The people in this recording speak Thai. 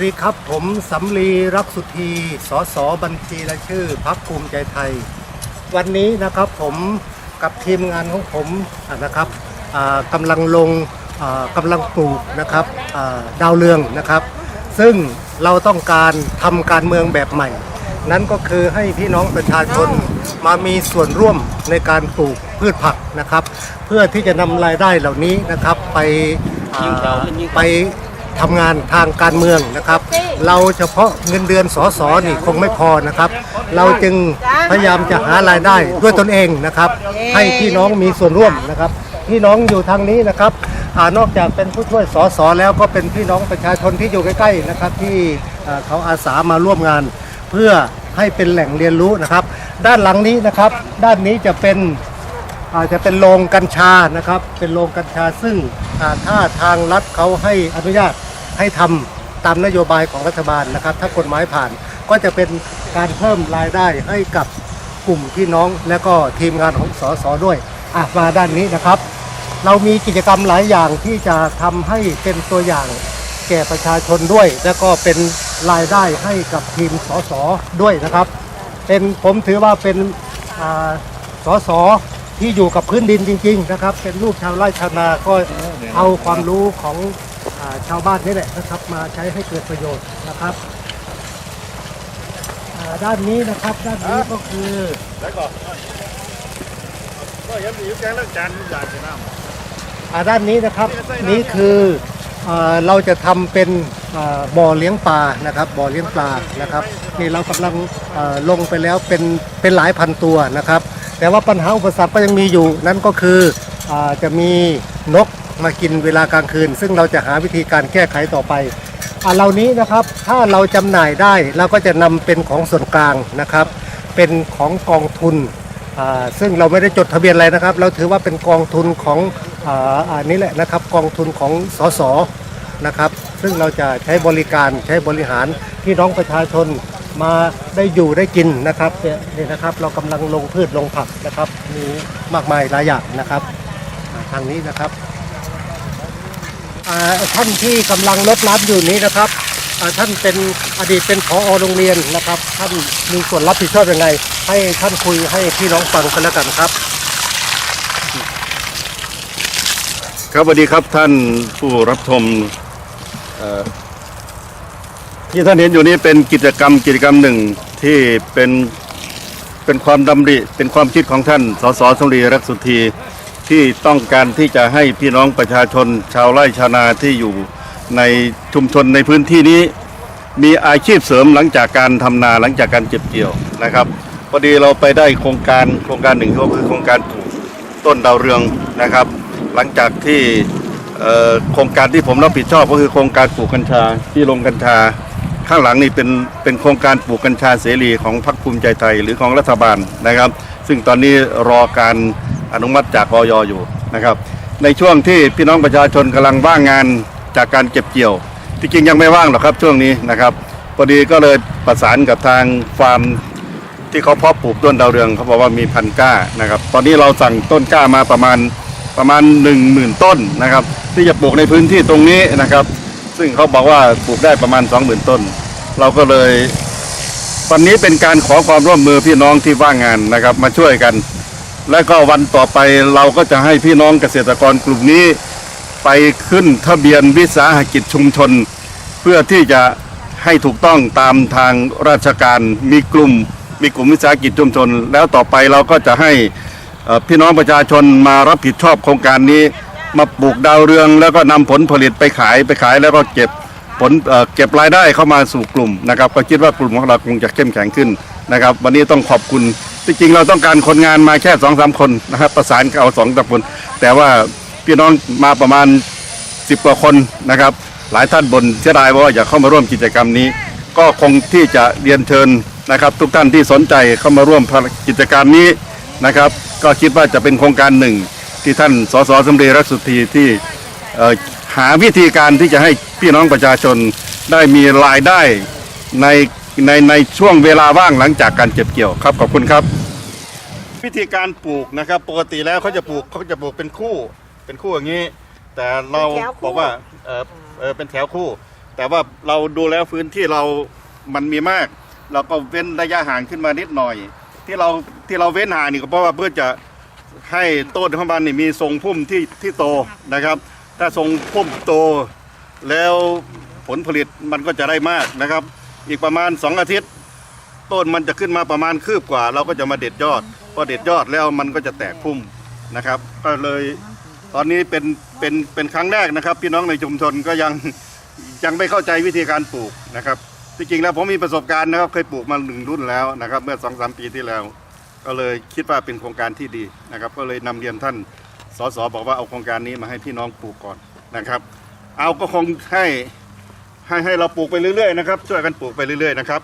วัสดีครับ ผมสำลีรักสุธีสสบัญชีและชื่อพักภูมิใจไทย วันนี้นะครับผมกับทีมงานของผมอะนะครับอ่ากำลังลงอ่ากำลังปลูกนะครับอ่าดาวเรืองนะครับ ซึ่งเราต้องการทำการเมืองแบบใหม่ นั่นก็คือให้พี่น้องประชาชนมามีส่วนร่วมในการปลูกพืชผักนะครับ เพื่อที่จะนำรายได้เหล่านี้นะครับไปอ่าไป ทำงานทางการเมืองนะครับ เราเฉพาะเงินเดือนสอสอนี่คงไม่พอนะครับ เราจึงพยายามจะหารายได้ด้วยตนเองนะครับ ให้พี่น้องมีส่วนร่วมนะครับพี่น้องอยู่ทางนี้นะครับอานอกจากเป็นผู้ช่วยสอสอแล้วก็เป็นพี่น้องประชาชนที่อยู่ใกล้ๆนะครับ ที่อ่าเขาอาสามาร่วมงาน เพื่อให้เป็นแหล่งเรียนรู้นะครับ ด้านหลังนี้นะครับ ด้านนี้จะเป็นอาจจะเป็นโรงกัญชานะครับ เป็นโรงกัญชาซึ่งอ่าถ้าทางรัฐเขาให้อนุญาต ให้ทำตามนโยบายของรัฐบาลนะครับ ถ้ากฎหมายผ่านก็จะเป็นการเพิ่มรายได้ให้กับกลุ่มพี่น้องและก็ทีมงานของสสด้วยอะมาด้านนี้นะครับ เรามีกิจกรรมหลายอย่างที่จะทำให้เป็นตัวอย่างแก่ประชาชนด้วย แล้วก็เป็นรายได้ให้กับทีมสสด้วยนะครับ เป็นผมถือว่าเป็นสสที่อยู่กับพื้นดินจริง ๆ นะครับ เป็นลูกชาวไร่ชาวนาก็เอาความรู้ของ ชาวบ้านนี่แหละนะครับ มาใช้ให้เกิดประโยชน์นะครับด้านนี้นะครับด้านนี้ก็คือแล้วก็ก็ยังมีอยู่แก้วจานอยากจะน้อ่าด้านนี้นะครับนี่คือเราจะทำเป็นบ่อเลี้ยงปลานะครับบ่อเลี้ยงปลานะครับนี่เรากำลังลงไปแล้วเป็นเป็นหลายพันตัวนะครับ แต่ว่าปัญหาอุปสรรคก็ยังมีอยู่นั่นก็คืออจะมีนก มากินเวลากลางคืน ซึ่งเราจะหาวิธีการแก้ไขต่อไปอ่าเหล่านี้นะครับถ้าเราจำหน่ายได้เราก็จะนำเป็นของส่วนกลางนะครับ เป็นของกองทุนอ่าซึ่งเราไม่ได้จดทะเบียนอะไรนะครับ เราถือว่าเป็นกองทุนของอาอันนี้แหละนะครับกองทุนของสสนะครับซึ่งเราจะใช้บริการใช้บริหารพี่น้องประชาชนมาได้อยู่ได้กินนะครับเนี่ยนะครับเรากำลังลงพืชลงผักนะครับมีมากมายหลายอย่างนะครับทางนี้นะครับ ท่านที่กำลังลดน้ำอยู่นี้นะครับท่านเป็นอดีตเป็นผอโรงเรียนนะครับ ท่านมีส่วนรับผิดชอบยังไง ให้ท่านคุยให้พี่น้องฟังกันแล้วกันครับ ครับสวัสดีครับท่านผู้รับชมที่ท่านเห็นอยู่นี้เป็นกิจกรรมกิจกรรมหนึ่งที่เป็นเป็นความดำริเป็นความคิดของท่านสสสมรีรักสุธี ที่ต้องการที่จะให้พี่น้องประชาชน ชาวไร่ชาวนาที่อยู่ในชุมชนในพื้นที่นี้ มีอาชีพเสริมหลังจากการทำนาหลังจากการเก็บเกี่ยวนะครับพอดีเราไปได้โครงการโครงการหนึ่งก็คือโครงการปลูกต้นดาวเรืองนะครับ หลังจากที่โครงการที่ผมรับผิดชอบก็คือโครงการปลูกกัญชาที่ลงกัญชา ข้างหลังนี่เป็นเป็นโครงการปลูกกัญชาเสรีของพรรคภูมิใจไทยหรือของรัฐบาลนะครับ ซึ่งตอนนี้รอการ อนุมัติจากอยอยู่นะครับ ในช่วงที่พี่น้องประชาชนกำลังว่างงานจากการเก็บเกี่ยว ที่จริงยังไม่ว่างหรอกครับช่วงนี้นะครับพอดีก็เลยประสานกับทางฟาร์มที่เขาเพาะปลูกต้นดาวเรืองเขาบอกว่ามีพันก้านะครับ ตอนนี้เราสั่งต้นก้ามาประมาณประมาณ 1 0,000 ต้นนะครับ ที่จะปลูกในพื้นที่ตรงนี้นะครับ ซึ่งเขาบอกว่าปลูกได้ประมาณ 20,000 ต้น เราก็เลยวันนี้เป็นการขอความร่วมมือพี่น้องที่ว่างงานนะครับ มาช่วยกัน และก็วันต่อไปเราก็จะให้พี่น้องเกษตรกรกลุ่มนี้ ไปขึ้นทะเบียนวิสาหกิจชุมชน เพื่อที่จะให้ถูกต้องตามทางราชการมีกลุ่ม มีกลุ่มวิสาหกิจชุมชน แล้วต่อไปเราก็จะให้พี่น้องประชาชนมารับผิดชอบโครงการนี้ มาปลูกดาวเรือง แล้วก็นำผลผลิตไปขายไปขายแล้วก็เก็บผลเเก็บรายได้เข้ามาสู่กลุ่มนะครับก็คิดว่ากลุ่มของเราคงจะเข้มแข็งขึ้นนะครับ วันนี้ต้องขอบคุณ จริงเราต้องการคนงานมาแค่สองสามคนนะครับประสานกับเอาสองสามคน แต่ว่าพี่น้องมาประมาณสิบกว่าคนนะครับ หลายท่านบนเสียดายว่าอยากเข้ามาร่วมกิจกรรมนี้ ก็คงที่จะเรียนเชิญนะครับ ทุกท่านที่สนใจเข้ามาร่วมกิจกรรมนี้นะครับ ก็คิดว่าจะเป็นโครงการหนึ่งที่ท่านสสสมเด็จรักสุธีที่หาวิธีการที่จะให้พี่น้องประชาชนได้มีรายได้ใน ในในช่วงเวลาว่างหลังจากการเก็บเกี่ยวครับขอบคุณครับ วิธีการปลูกนะครับ ปกติแล้วเขาจะปลูกเขาจะปลูกเป็นคู่ เป็นคู่อย่างนี้ แต่เราเป็นแถวคู่ บอกว่าเออเออเป็นแถวคู่แแต่ว่าเราดูแล้วพื้นที่เรามันมีมาก เราก็เว้นระยะห่างขึ้นมานิดหน่อย ที่เราที่เราเว้นห่างนี่ก็เพราะว่าเพื่อจะให้ต้นของมันนี่มีทรงพุ่มที่ที่โตนะครับ ถ้าทรงพุ่มโต แล้วผลผลิตมันก็จะได้มากนะครับ อีกประมาณ 2 อาทิตย์ ต้นมันจะขึ้นมาประมาณคืบกว่า เราก็จะมาเด็ดยอด พอเด็ดยอดแล้วมันก็จะแตกพุ่มนะครับ ก็เลยตอนนี้เป็นเป็นเป็นครั้งแรกนะครับ พี่น้องในชุมชนก็ยังยังไม่เข้าใจวิธีการปลูกนะครับที่จริงแล้วผมมีประสบการณ์นะครับเคยปลูกมาหนึ่งรุ่นแล้วนะครับ เมื่อสองสามปีที่แล้ว ก็เลยคิดว่าเป็นโครงการที่ดีนะครับ ก็เลยนำเรียนท่านสสบอกว่าเอาโครงการนี้มาให้พี่น้องปลูกก่อนนะครับ เอาก็คงให้ ให้ให้เราปลูกไปเรื่อยๆนะครับ ช่วยกันปลูกไปเรื่อยๆนะครับ